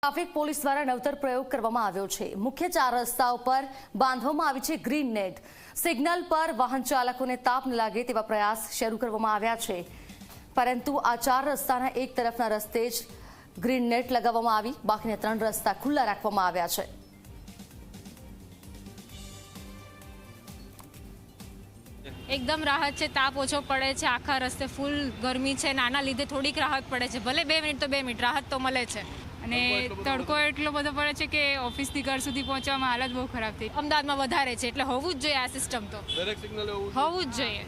Traffic police દ્વારા નવતર પ્રયોગ કરવામાં આવ્યો છે. મુખ્ય ચાર રસ્તાઓ પર બાંધવામાં આવી છે ગ્રીન નેટ. સિગ્નલ પર વાહન ચાલકોને તાપ ન લાગે તેવા પ્રયાસ શરૂ કરવામાં આવ્યા છે. પરંતુ આ ચાર રસ્તાના એક તરફના રસ્તે જ ગ્રીન નેટ લગાવવામાં આવી. બાકીના ત્રણ રસ્તા ખુલ્લા રાખવામાં આવ્યા છે. એકદમ રાહત છે. તાપ ઓછો પડે છે. આખા રસ્તે ફૂલ ગરમી છે. નાના લીધે થોડીક રાહત પડે છે. ભલે બે મિનિટ તો બે મિનિટ. રાહત તો મળે છે. અને તડકો એટલો બધો પડે. છે કે ઓફિસથી ઘર સુધી પહોંચવામાં હાલત બહુ ખરાબ થઈ. અમદાવાદમાં વધારે છે એટલે હોવું જ જોઈએ આ સિસ્ટમ તો. દરેક સિગ્નલ હોવું જ જોઈએ.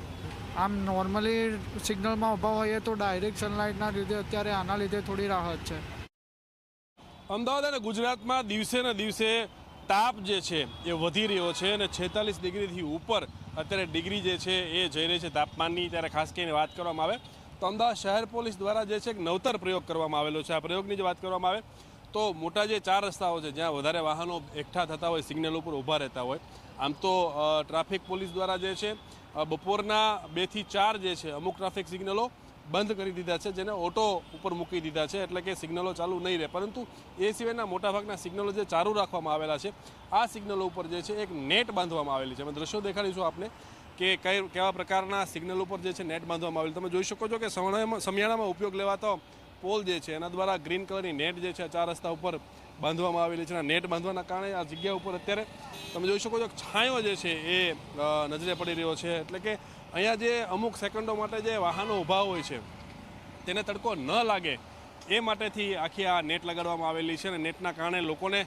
આમ નોર્મલી સિગ્નલમાં ઊભા હોઈએ તો ડાયરેક્ટ સનલાઇટના લીધે અત્યારે આના લીધે થોડી રાહત છે. અમદાવાદ અને ગુજરાતમાં દિવસે ને દિવસે તાપ જે છે એ વધી રહ્યો છે અને છેતાલીસ ડિગ્રીથી ઉપર અત્યારે ડિગ્રી જે છે એ જઈ રહી છે તાપમાનની. ત્યારે ખાસ કરીને વાત કરવામાં આવે તો અમદાવાદ શહેર પોલીસ દ્વારા જે છે એક નવતર પ્રયોગ કરવામાં આવેલો છે. આ પ્રયોગની જે વાત કરવામાં આવે તો મોટા જે ચાર રસ્તાઓ છે, જ્યાં વધારે વાહનો એકઠા થતા હોય, સિગ્નલ ઉપર ઊભા રહેતા હોય, આમ તો ટ્રાફિક પોલીસ દ્વારા જે છે બપોરના બેથી ચાર જે છે, અમુક ટ્રાફિક સિગ્નલો બંધ કરી દીધા છે, જેને ઓટો ઉપર મૂકી દીધા છે, એટલે કે સિગ્નલો ચાલુ નહીં રહે. પરંતુ એ સિવાયના મોટાભાગના સિગ્નલો જે ચાલુ રાખવામાં આવેલા છે, આ સિગ્નલો ઉપર જે છે, એક નેટ બાંધવામાં આવેલી છે. અમે દ્રશ્યો દેખાડીશું આપને. કે કઈ કેવા પ્રકારના સિગ્નલ ઉપર જે છે નેટ બાંધવામાં આવેલી. તમે જોઈ શકો છો કે સમિયાણામાં ઉપયોગ લેવાતો પોલ જે છે, એના દ્વારા ગ્રીન કલરની નેટ જે છે ચાર રસ્તા ઉપર બાંધવામાં આવેલી છે. અને નેટ બાંધવાના કારણે આ જગ્યા ઉપર અત્યારે તમે જોઈ શકો છો કે છાંયો જે છે એ નજરે પડી રહ્યો છે. એટલે કે અહીંયા જે અમુક સેકન્ડો માટે જે વાહનો ઊભા હોય છે, તેને તડકો ન લાગે એ માટેથી આખી આ નેટ લગાડવામાં આવેલી છે. અને નેટના કારણે લોકોને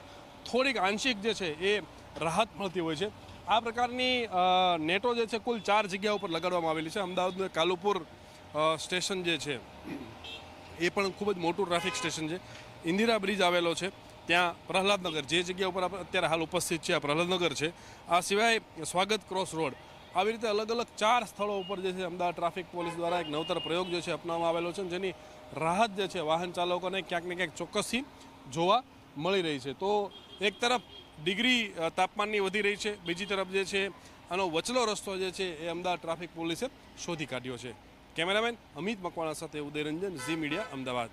થોડીક આંશિક જે છે એ રાહત મળતી હોય છે. આ પ્રકારની નેટો જે છે કુલ ચાર જગ્યા ઉપર લગાડવામાં આવેલી છે. અમદાવાદનું કાલુપુર સ્ટેશન જે છે, એ પણ ખૂબ જ મોટું ટ્રાફિક સ્ટેશન છે. ઇન્દિરા બ્રિજ આવેલો છે. ત્યાં પ્રહલાદનગર, જે જગ્યા ઉપર આપણે અત્યારે હાલ ઉપસ્થિત છે આ પ્રહલાદનગર છે. આ સિવાય સ્વાગત ક્રોસ રોડ. આવી રીતે અલગ અલગ ચાર સ્થળો ઉપર જે છે અમદાવાદ ટ્રાફિક પોલીસ દ્વારા એક નવતર પ્રયોગ જે છે અપનાવવામાં આવેલો છે જેની રાહત જે છે વાહન ચાલકોને ક્યાંક ને ક્યાંક ચોક્કસથી જોવા મળી રહી છે. તો એક તરફ ડિગ્રી તાપમાનની વધી રહી છે. બીજી તરફ જે છે, આનો વચલો રસ્તો જે છે, એ અમદાવાદ ટ્રાફિક પોલીસે શોધી કાઢ્યો છે. કેમેરામેન અમિત મકવાણા સાથે ઉદયરંજન, ઝી મીડિયા, અમદાવાદ.